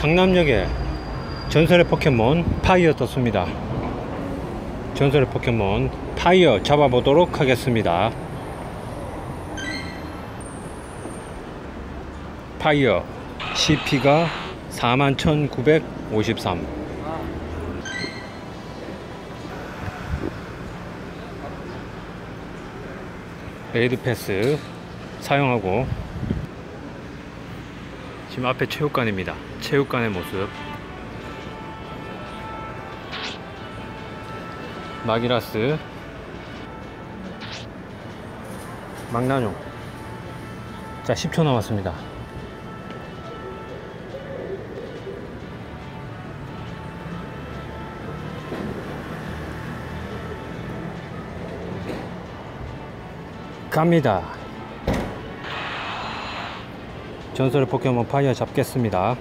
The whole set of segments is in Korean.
강남역에 전설의 포켓몬 파이어 떴습니다. 전설의 포켓몬 파이어 잡아보도록 하겠습니다. 파이어 CP가 41,953 레이드 패스 사용하고 지금 앞에 체육관입니다. 체육관의 모습. 마기라스. 망나뇽. 자 10초 남았습니다. 갑니다 전설의 포켓몬 파이어 잡겠습니다.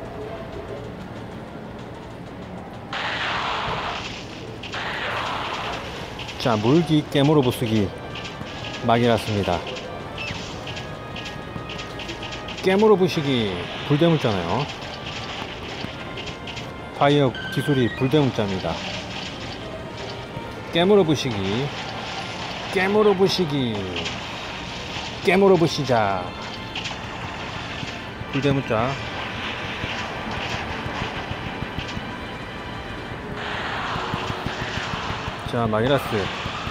자 물기 깨물어 부수기 막이랐습니다. 깨물어 부시기 불대문자네요. 파이어 기술이 불대문자입니다. 깨물어 부시기 깨물어 부시기 깨물어 부시자 불대문자 자 마이라스.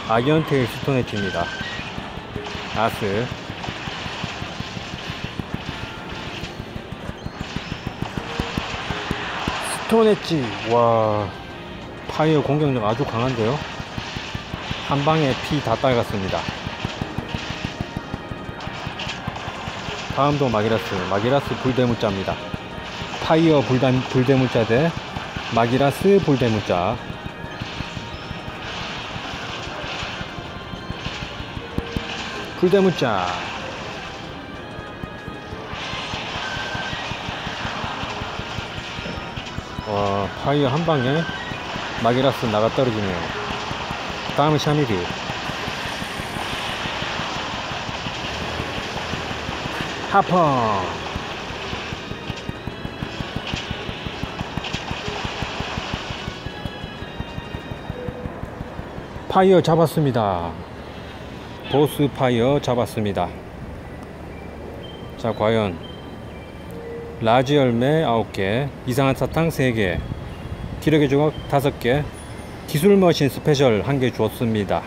아기언테일 스톤엣지입니다. 아스. 스톤엣지 와 파이어 공격력 아주 강한데요? 한 방에 피 다 빨갔습니다 다음도 마기라스 마기라스 불대문자입니다. 파이어 불단, 불대문자 대 마기라스 불대문자. 불대문자. 와 파이어 한방에 마기라스 나가 떨어지네요. 다음은 샤미리 하퍼. 파이어 잡았습니다. 보스 파이어 잡았습니다. 자 과연 라지 열매 9개 이상한 사탕 3개 기력의 조각 5개 기술 머신 스페셜 1개 줬습니다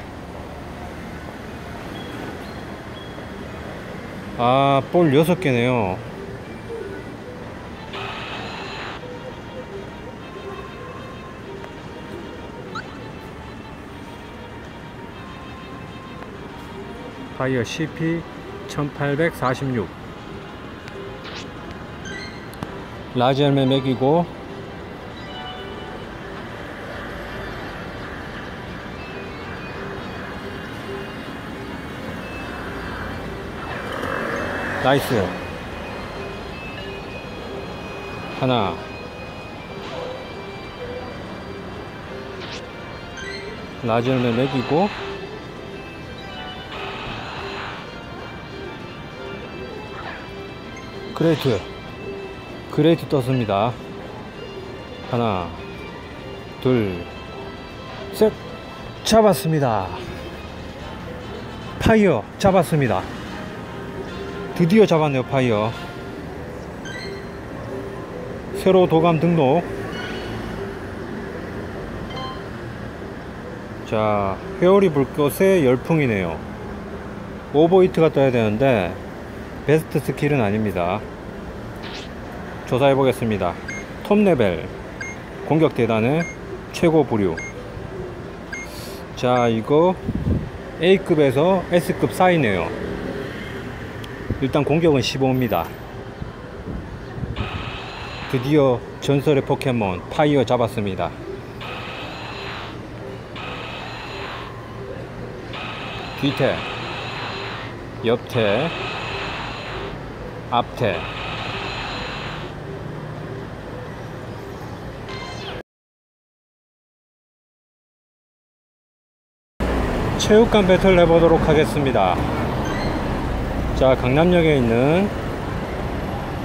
아, 볼 6개네요. 파이어 CP 1846 라지 열매 먹이고 나이스. 하나. 라지언을 먹이고. 그레이트. 그레이트 떴습니다. 하나 둘셋. 잡았습니다. 파이어 잡았습니다 드디어 잡았네요 파이어. 새로 도감 등록. 자 회오리 불꽃의 열풍이네요. 오버히트가 떠야 되는데 베스트 스킬은 아닙니다. 조사해 보겠습니다. 톱레벨 공격 대단의 최고 부류. 자 이거 A급에서 S급 사이네요 일단 공격은 15입니다. 드디어 전설의 포켓몬 파이어 잡았습니다. 뒤태 옆태 앞태. 체육관 배틀 해보도록 하겠습니다 자 강남역에 있는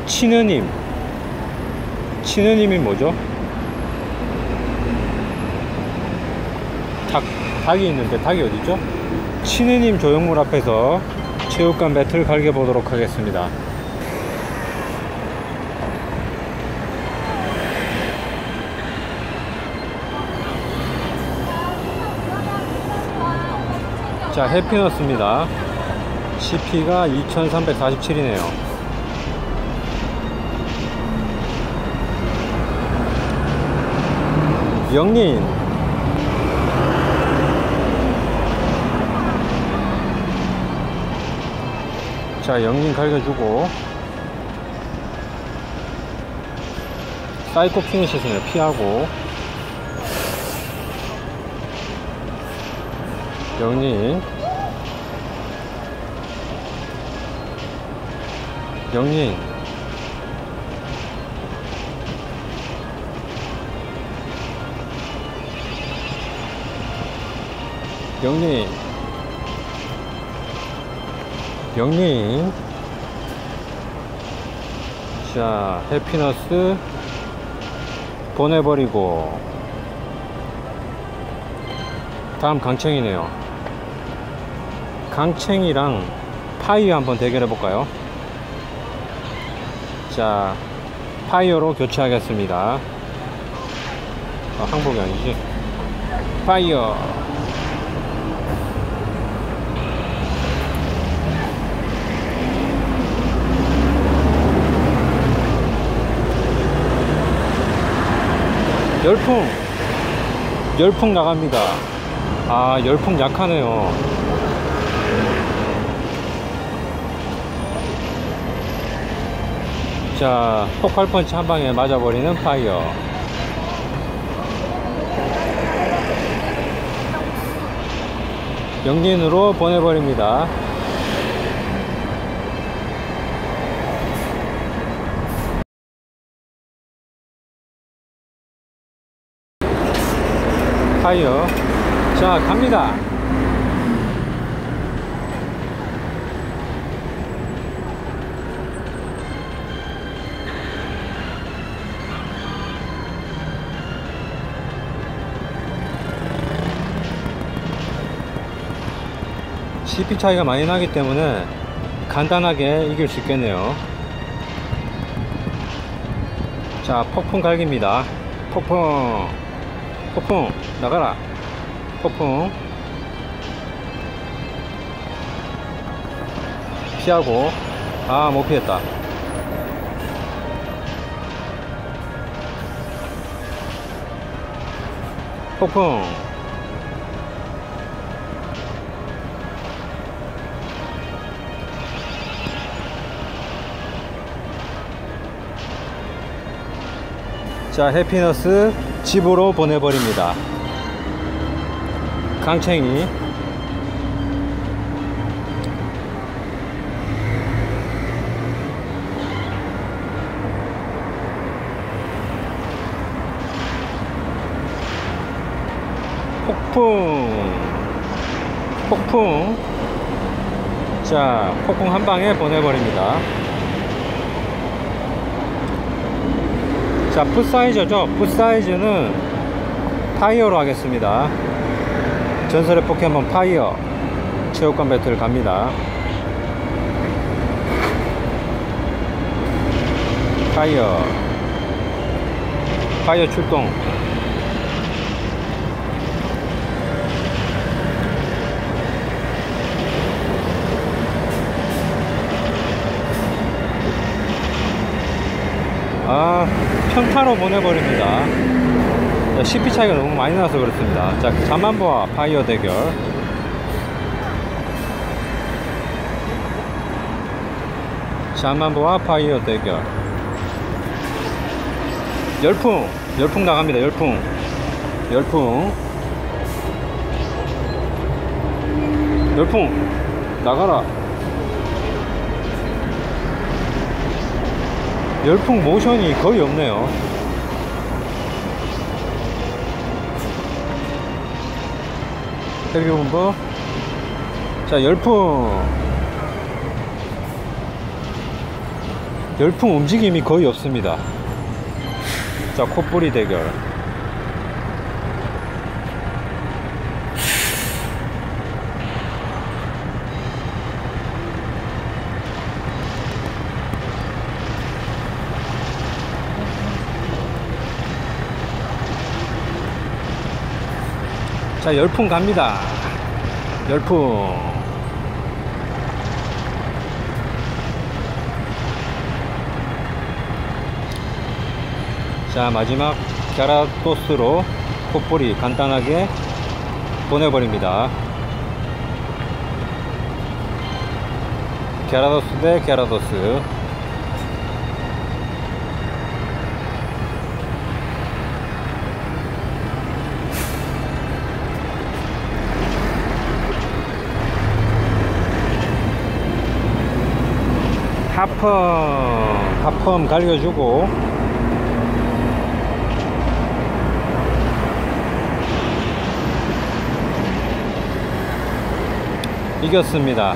치느님 치는 힘이 뭐죠? 닭, 닭이 있는데 닭이 어디죠? 힘 조형물 앞에서 체육관 매트를 갈겨 보도록 하겠습니다. 자, 해피너스입니다. CP가 2347이네요. 영린 자 영린 갈겨주고. 사이코 피니시스는 피하고. 영린 영린 영린 영린 자 해피너스 보내버리고 다음 강챙이네요. 강챙이랑 파이어 한번 대결해 볼까요 자 파이어로 교체하겠습니다. 어, 항복이 아니지? 파이어. 열풍. 열풍 나갑니다. 아 열풍 약하네요 자 폭발펀치 한 방에 맞아버리는 파이어. 영린으로 보내버립니다. 파이어 자 갑니다 CP 차이가 많이 나기 때문에 간단하게 이길 수 있겠네요. 자 폭풍 갈깁니다. 폭풍 폭풍 나가라. 폭풍. 피하고 아 못 피했다. 폭풍 자 해피너스 집으로 보내버립니다. 강챙이. 폭풍. 폭풍. 자 폭풍 한 방에 보내버립니다 자 풋사이저죠. 풋사이즈는 파이어로 하겠습니다. 전설의 포켓몬 파이어 체육관 배틀 갑니다. 파이어. 파이어 출동 아 평타로 보내버립니다. 자, CP 차이가 너무 많이 나서 그렇습니다. 자 자만보와 파이어 대결. 자만보와 파이어 대결. 열풍 열풍 나갑니다 열풍. 열풍. 열풍 나가라 열풍 모션이 거의 없네요. 헬기본부. 자 열풍. 열풍 움직임이 거의 없습니다. 자 콧불이 대결 자 열풍 갑니다. 열풍. 자 마지막 갸라도스로 콧불이 간단하게 보내버립니다. 갸라도스 대 갸라도스 하펌 하펌 갈겨주고. 이겼습니다